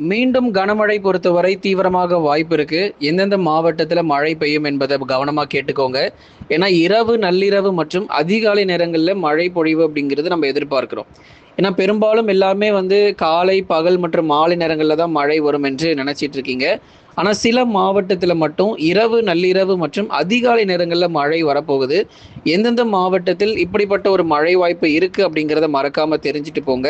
மீண்டும் கனமழை பொறுத்தவரை தீவிரமாக வாய்ப்பு இருக்கு. எந்தெந்த மாவட்டத்தில் மழை பெய்யும் என்பதை கவனமாக கேட்டுக்கோங்க. ஏன்னா இரவு நள்ளிரவு மற்றும் அதிகாலை நேரங்களில் மழை பொழிவு அப்படிங்கிறது நம்ம எதிர்பார்க்கிறோம். ஏன்னா பெரும்பாலும் எல்லாமே வந்து காலை பகல் மற்றும் மாலை நேரங்களில் தான் மழை வரும் என்று நினைச்சிட்டு இருக்கீங்க. ஆனால் சில மாவட்டத்தில் மட்டும் இரவு நள்ளிரவு மற்றும் அதிகாலை நேரங்களில் மழை வரப்போகுது. எந்தெந்த மாவட்டத்தில் இப்படிப்பட்ட ஒரு மழை வாய்ப்பு இருக்குது அப்படிங்கிறத மறக்காமல் தெரிஞ்சுட்டு போங்க.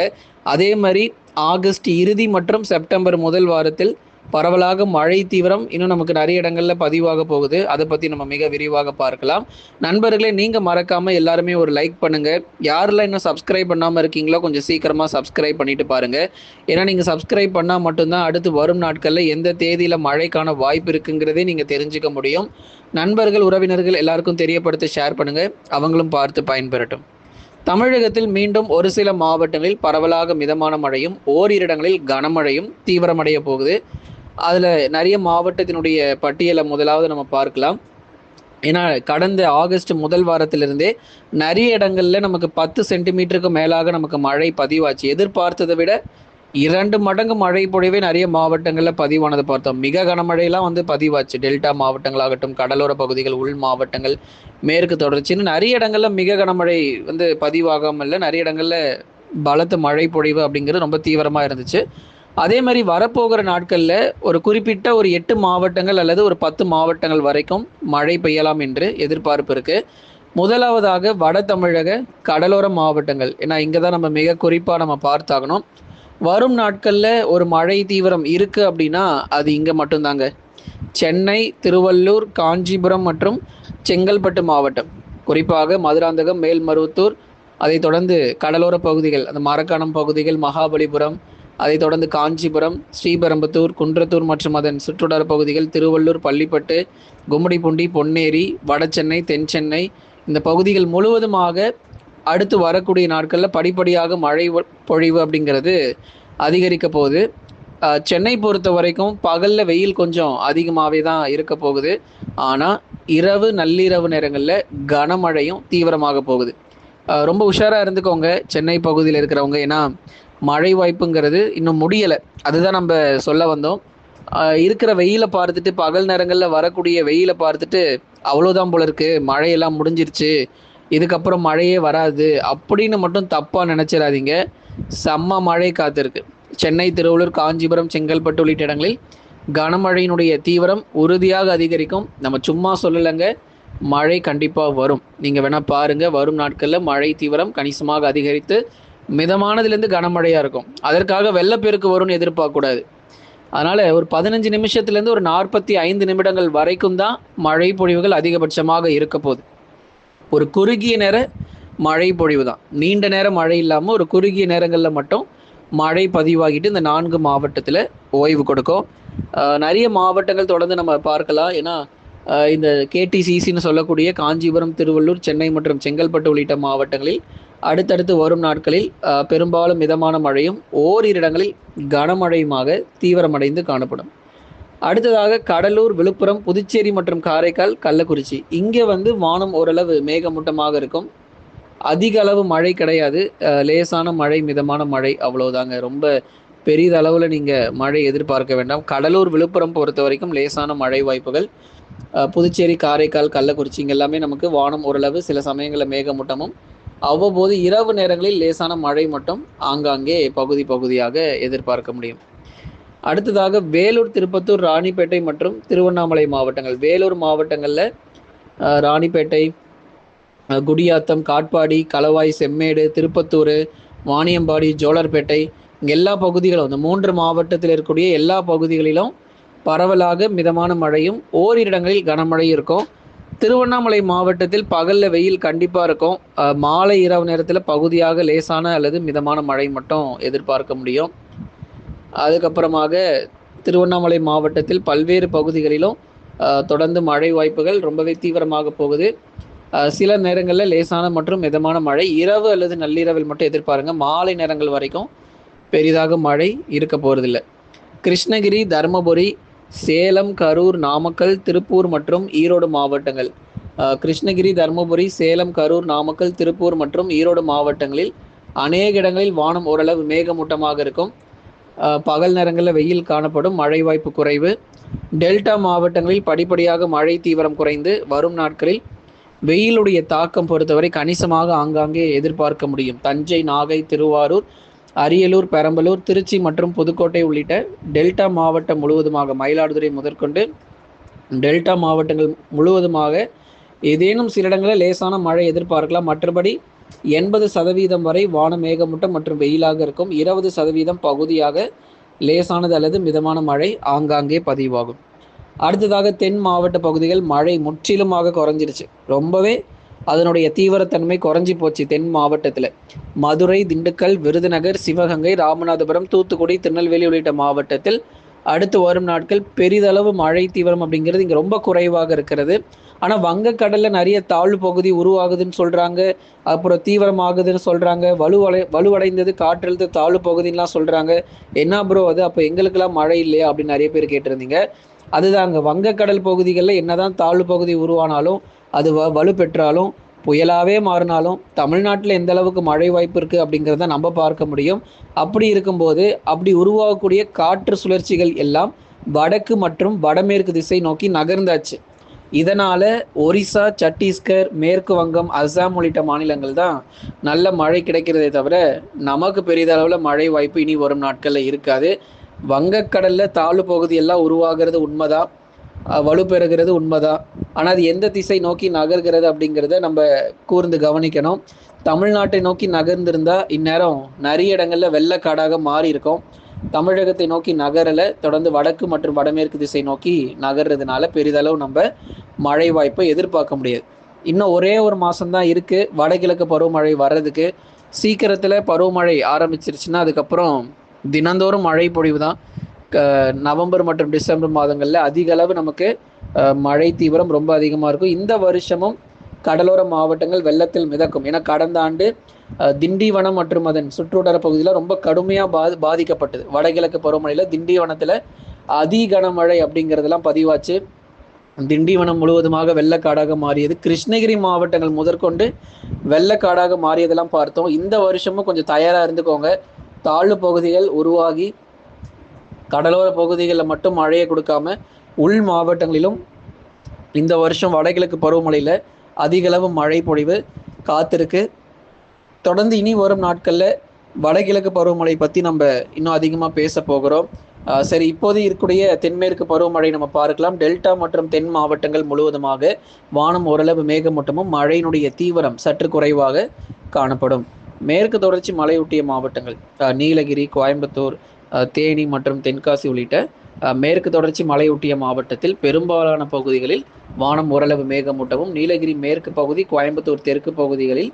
அதே மாதிரி ஆகஸ்ட் இறுதி மற்றும் செப்டம்பர் முதல் வாரத்தில் பரவலாக மழை தீவிரம் இன்னும் நமக்கு நிறைய இடங்கள்ல பதிவாக போகுது. அதை பத்தி நம்ம மிக விரிவாக பார்க்கலாம். நண்பர்களே நீங்க மறக்காம எல்லாருமே ஒரு லைக் பண்ணுங்க. யாரெல்லாம் இன்னும் சப்ஸ்கிரைப் பண்ணாம இருக்கீங்களோ கொஞ்சம் சீக்கிரமா சப்ஸ்கிரைப் பண்ணிட்டு பாருங்க. ஏன்னா நீங்க சப்ஸ்கிரைப் பண்ணா மட்டும்தான் அடுத்து வரும் நாட்கள்ல எந்த தேதியில மழைக்கான வாய்ப்பு இருக்குங்கிறதே நீங்க தெரிஞ்சுக்க முடியும். நண்பர்கள் உறவினர்கள் எல்லாருக்கும் தெரியப்படுத்தி ஷேர் பண்ணுங்க. அவங்களும் பார்த்து பயன்பெறட்டும். தமிழகத்தில் மீண்டும் ஒரு சில மாவட்டங்களில் பரவலாக மிதமான மழையும் ஓரிரு இடங்களில் கனமழையும் தீவிரமடைய போகுது. அதில் நிறைய மாவட்டத்தினுடைய பட்டியலை முதலாவது நம்ம பார்க்கலாம். ஏன்னா கடந்த ஆகஸ்ட் முதல் வாரத்திலிருந்தே நிறைய இடங்கள்ல நமக்கு பத்து சென்டிமீட்டருக்கு மேலாக நமக்கு மழை பதிவாச்சு. எதிர்பார்த்ததை விட இரண்டு மடங்கு மழை பொழிவே நிறைய மாவட்டங்களில் பதிவானதை பார்த்தோம். மிக கனமழையெல்லாம் வந்து பதிவாச்சு. டெல்டா மாவட்டங்களாகட்டும் கடலோர பகுதிகள் உள் மாவட்டங்கள் மேற்கு தொடர்ச்சின்னு நிறைய இடங்கள்ல மிக கனமழை வந்து பதிவாகாமல் நிறைய இடங்கள்ல பலத்த மழை பொழிவு அப்படிங்கிறது ரொம்ப தீவிரமாக இருந்துச்சு. அதே மாதிரி வரப்போகிற நாட்களில் ஒரு குறிப்பிட்ட ஒரு எட்டு மாவட்டங்கள் அல்லது ஒரு பத்து மாவட்டங்கள் வரைக்கும் மழை பெய்யலாம் என்று எதிர்பார்ப்பு இருக்குது முதலாவதாக வட தமிழக கடலோர மாவட்டங்கள். ஏன்னா இங்கே தான் நம்ம மிக குறிப்பாக நம்ம பார்த்தாகணும். வரும் நாட்களில் ஒரு மழை தீவிரம் இருக்குது அப்படின்னா அது இங்கே மட்டும்தாங்க. சென்னை திருவள்ளூர் காஞ்சிபுரம் மற்றும் செங்கல்பட்டு மாவட்டம். குறிப்பாக மதுராந்தகம் மேல்மருவத்தூர் அதைத் தொடர்ந்து கடலோர பகுதிகள் அந்த மரக்காணம் பகுதிகள் மகாபலிபுரம் அதைத் தொடர்ந்து காஞ்சிபுரம் ஸ்ரீபெரும்புத்தூர் குன்றத்தூர் மற்றும் அதன் சுற்றுவட்டார பகுதிகள் திருவள்ளூர் பள்ளிப்பட்டு கும்மிடிப்பூண்டி பொன்னேரி வடசென்னை தென் சென்னை இந்த பகுதிகள் முழுவதுமாக அடுத்து வரக்கூடிய நாட்களில் படிப்படியாக மழை பொழிவு அப்படிங்கிறது அதிகரிக்க போகுது. சென்னை பொறுத்த வரைக்கும் பகலில் வெயில் கொஞ்சம் அதிகமாகவே தான் இருக்க போகுது. ஆனால் இரவு நள்ளிரவு நேரங்களில் கனமழையும் தீவிரமாக போகுது. ரொம்ப உஷாராக இருந்துக்கோங்க சென்னை பகுதியில் இருக்கிறவங்க. ஏன்னா மழை வாய்ப்புங்கிறது இன்னும் முடியலை. அதுதான் நம்ம சொல்ல வந்தோம். இருக்கிற வெயிலை பார்த்துட்டு பகல் நேரங்களில் வரக்கூடிய வெயிலை பார்த்துட்டு அவ்வளோதான் போல இருக்கு. மழையெல்லாம் முடிஞ்சிருச்சு. இதுக்கப்புறம் மழையே வராது. அப்படின்னு மட்டும் தப்பாக நினச்சிடாதீங்க. செம்ம மழை காத்திருக்கு. சென்னை திருவள்ளூர் காஞ்சிபுரம் செங்கல்பட்டு உள்ளிட்ட இடங்களில் கனமழையினுடைய தீவிரம் உறுதியாக அதிகரிக்கும். நம்ம சும்மா சொல்லலைங்க. மழை கண்டிப்பாக வரும். நீங்கள் வேணால் பாருங்கள் வரும் நாட்களில் மழை தீவிரம் கணிசமாக அதிகரித்து மிதமானதுலேருந்து கனமழையாக இருக்கும். அதற்காக வெள்ளப்பெருக்கு வரும்னு எதிர்பார்க்கக்கூடாது அதனால் ஒரு பதினஞ்சு நிமிஷத்துலேருந்து ஒரு நாற்பத்தி ஐந்து நிமிடங்கள் வரைக்கும் தான் மழை பொழிவுகள் அதிகபட்சமாக இருக்க போகுது. ஒரு குறுகிய நேர மழை பொழிவு தான். நீண்ட நேரம் மழை இல்லாமல் ஒரு குறுகிய நேரங்களில் மட்டும் மழை பதிவாகிட்டு இந்த நான்கு மாவட்டத்தில் ஓய்வு கொடுக்கும். நிறைய மாவட்டங்கள் தொடர்ந்து நம்ம பார்க்கலாம். ஏன்னா இந்த கேடிசிசின்னு சொல்லக்கூடிய காஞ்சிபுரம் திருவள்ளூர் சென்னை மற்றும் செங்கல்பட்டு உள்ளிட்ட மாவட்டங்களில் அடுத்தடுத்து வரும் நாட்களில் பெரும்பாலும் மிதமான மழையும் ஓரிரு இடங்களில் கனமழையுமாக தீவிரமடைந்து காணப்படும். அடுத்ததாக கடலூர் விழுப்புரம் புதுச்சேரி மற்றும் காரைக்கால் கள்ளக்குறிச்சி. இங்கே வந்து வானம் ஓரளவு மேகமூட்டமாக இருக்கும். அதிக அளவு மழை கிடையாது. லேசான மழை மிதமான மழை அவ்வளோதாங்க ரொம்ப பெரிய அளவில் நீங்கள் மழை எதிர்பார்க்க வேண்டாம். கடலூர் விழுப்புரம் பொறுத்த வரைக்கும் லேசான மழை வாய்ப்புகள். புதுச்சேரி காரைக்கால் கள்ளக்குறிச்சி இங்கே எல்லாமே நமக்கு வானம் ஓரளவு சில சமயங்களில் மேகமூட்டமும் அவ்வப்போது இரவு நேரங்களில் லேசான மழை மட்டும் ஆங்காங்கே பகுதி பகுதியாக எதிர்பார்க்க முடியும். அடுத்ததாக வேலூர் திருப்பத்தூர் ராணிப்பேட்டை மற்றும் திருவண்ணாமலை மாவட்டங்கள். வேலூர் மாவட்டங்களில் ராணிப்பேட்டை குடியாத்தம் காட்பாடி களவாய் செம்மேடு திருப்பத்தூர் வாணியம்பாடி ஜோலர்பேட்டை இங்கே எல்லா பகுதிகளும் இந்த மூன்று மாவட்டத்தில் இருக்கக்கூடிய எல்லா பகுதிகளிலும் பரவலாக மிதமான மழையும் ஓரிரு இடங்களில் கனமழை இருக்கும். திருவண்ணாமலை மாவட்டத்தில் பகலில் வெயில் கண்டிப்பாக இருக்கும். மாலை இரவு நேரத்தில் பகுதியாக லேசான அல்லது மிதமான மழை மட்டும் எதிர்பார்க்க முடியும். அதுக்கப்புறமாக திருவண்ணாமலை மாவட்டத்தில் பல்வேறு பகுதிகளிலும் தொடர்ந்து மழை வாய்ப்புகள் ரொம்பவே தீவிரமாக போகுது. சில நேரங்களில் லேசான மற்றும் மிதமான மழை இரவு அல்லது நள்ளிரவில் மட்டும் எதிர்பாருங்க. மாலை நேரங்கள் வரைக்கும் பெரிதாக மழை இருக்க போகிறதில்ல கிருஷ்ணகிரி தருமபுரி சேலம் கரூர் நாமக்கல் திருப்பூர் மற்றும் ஈரோடு மாவட்டங்கள். கிருஷ்ணகிரி தருமபுரி சேலம் கரூர் நாமக்கல் திருப்பூர் மற்றும் ஈரோடு மாவட்டங்களில் அநேக இடங்களில் வானம் ஓரளவு மேகமூட்டமாக இருக்கும். பகல் நேரங்களில் வெயில் காணப்படும் மழை வாய்ப்பு குறைவு. டெல்டா மாவட்டங்களில் படிப்படியாக மழை தீவிரம் குறைந்து வரும் நாட்களில் வெயிலுடைய தாக்கம் பொறுத்தவரை கணிசமாக ஆங்காங்கே எதிர்பார்க்க முடியும். தஞ்சை நாகை திருவாரூர் அரியலூர் பெரம்பலூர் திருச்சி மற்றும் புதுக்கோட்டை உள்ளிட்ட டெல்டா மாவட்டம் முழுவதுமாக மயிலாடுதுறை முதற்கொண்டு டெல்டா மாவட்டங்கள் முழுவதுமாக ஏதேனும் சில இடங்களில் லேசான மழை எதிர்பார்க்கலாம். மற்றபடி எண்பது சதவீதம் வரை வானம் மேகமூட்டம் மற்றும் வெயிலாக இருக்கும். இருபது சதவீதம் பகுதியாக லேசானது அல்லது மிதமான மழை ஆங்காங்கே பதிவாகும். அடுத்ததாக தென் மாவட்ட பகுதிகள் மழை முற்றிலுமாக குறைஞ்சிருச்சு. ரொம்பவே அதனுடைய தீவிரத்தன்மை குறைஞ்சி போச்சு தென் மாவட்டத்தில். மதுரை திண்டுக்கல் விருதுநகர் சிவகங்கை ராமநாதபுரம் தூத்துக்குடி திருநெல்வேலி உள்ளிட்ட மாவட்டத்தில் அடுத்து வரும் நாட்கள் பெரிதளவு மழை தீவிரம் அப்படிங்கிறது இங்கே ரொம்ப குறைவாக இருக்கிறது. ஆனால் வங்கக்கடலில் நிறைய தாழ்வு பகுதி உருவாகுதுன்னு சொல்கிறாங்க அப்புறம் தீவிரமாகுதுன்னு சொல்கிறாங்க வலுவடை வலுவடைந்தது காற்றழுத்த தாழ்வு பகுதின்லாம் சொல்கிறாங்க என்ன ப்ரோ அது? அப்போ எங்களுக்கெல்லாம் மழை இல்லையா? அப்படின்னு நிறைய பேர் கேட்டிருந்தீங்க. அதுதாங்க வங்கக்கடல் பகுதிகளில் என்னதான் தாழ்வு பகுதி உருவானாலும் அது வ வலுப்பெற்றாலும் புயலாகவே மாறினாலும் தமிழ்நாட்டில் எந்த அளவுக்கு மழை வாய்ப்பு இருக்குது அப்படிங்கிறத நம்ம பார்க்க முடியும். அப்படி இருக்கும்போது அப்படி உருவாகக்கூடிய காற்று சுழற்சிகள் எல்லாம் வடக்கு மற்றும் வடமேற்கு திசை நோக்கி நகர்ந்தாச்சு. இதனால் ஒரிசா சத்தீஸ்கர் மேற்கு வங்கம் அஸ்ஸாம் உள்ளிட்ட மாநிலங்கள் தான் நல்ல மழை கிடைக்கிறதே தவிர நமக்கு பெரிதளவில் மழை வாய்ப்பு இனி வரும் நாட்களில் இருக்காது. வங்கக்கடலில் தாழ்வு பகுதி எல்லாம் உருவாகிறது உண்மைதான். வலுப்பெறுகிறது உண்மைதான். ஆனால் அது எந்த திசை நோக்கி நகர்கிறது அப்படிங்கிறத நம்ம கூர்ந்து கவனிக்கணும். தமிழ்நாட்டை நோக்கி நகர்ந்திருந்தா இந்நேரம் நிறைய இடங்கள்ல வெள்ளக்காடாக மாறி இருக்கும் தமிழகத்தை நோக்கி நகரல தொடர்ந்து வடக்கு மற்றும் வடமேற்கு திசை நோக்கி நகர்றதுனால பெரிதளவு நம்ம மழை வாய்ப்பை எதிர்பார்க்க முடியாது. இன்னும் ஒரே ஒரு மாசம்தான் இருக்கு. வடகிழக்கு பருவமழை வர்றதுக்கு. சீக்கிரத்துல பருவமழை ஆரம்பிச்சிருச்சுன்னா அதுக்கப்புறம் தினந்தோறும் மழை பொழிவு தான் நவம்பர் மற்றும் டிசம்பர் மாதங்களில் அதிக அளவு நமக்கு மழை தீவிரம் ரொம்ப அதிகமாக இருக்கும். இந்த வருஷமும் கடலோர மாவட்டங்கள் வெள்ளத்தில் மிதக்கும். ஏன்னா கடந்த ஆண்டு திண்டிவனம் மற்றும் அதன் சுற்றுவட்டார பகுதியில் ரொம்ப கடுமையாக பாதி பாதிக்கப்பட்டது. வடகிழக்கு பருவமழையில் திண்டிவனத்தில் அதி கனமழை அப்படிங்கிறதெல்லாம் பதிவாச்சு. திண்டிவனம் முழுவதுமாக வெள்ளக்காடாக மாறியது. கிருஷ்ணகிரி மாவட்டங்கள் முதற்கொண்டு வெள்ளக்காடாக மாறியதெல்லாம் பார்த்தோம். இந்த வருஷமும் கொஞ்சம் தயாராக இருந்துக்கோங்க. தாழ்வு பகுதிகள் உருவாகி கடலோர பகுதிகளில் மட்டும் மழையை கொடுக்காம உள் மாவட்டங்களிலும் இந்த வருஷம் வடகிழக்கு பருவமழையில் அதிகளவு மழை பொழிவு காத்திருக்கு. தொடர்ந்து இனி வரும் நாட்களில் வடகிழக்கு பருவமழை பற்றி நம்ம இன்னும் அதிகமாக பேச போகிறோம். சரி இப்போது இருக்கக்கூடிய தென்மேற்கு பருவமழை நம்ம பார்க்கலாம். டெல்டா மற்றும் தென் மாவட்டங்கள் முழுவதுமாக வானம் ஓரளவு மேகமூட்டமும் மழையினுடைய தீவிரம் சற்று குறைவாக காணப்படும். மேற்கு தொடர்ச்சி மலையொட்டிய மாவட்டங்கள் நீலகிரி கோயம்புத்தூர் தேனி மற்றும் தென்காசி உள்ளிட்ட மேற்கு தொடர்ச்சி மலையொட்டிய மாவட்டத்தில் பெரும்பாலான பகுதிகளில் வானம் ஓரளவு மேகமூட்டமும் நீலகிரி மேற்கு பகுதி கோயம்புத்தூர் தெற்கு பகுதிகளில்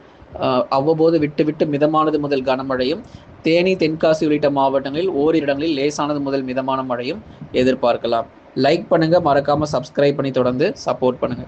அவ்வப்போது விட்டு விட்டு மிதமானது முதல் கனமழையும் தேனி தென்காசி உள்ளிட்ட மாவட்டங்களில் ஓரிரு இடங்களில் லேசானது முதல் மிதமான மழையும் எதிர்பார்க்கலாம். லைக் பண்ணுங்க மறக்காம சப்ஸ்கிரைப் பண்ணி தொடர்ந்து சப்போர்ட் பண்ணுங்க.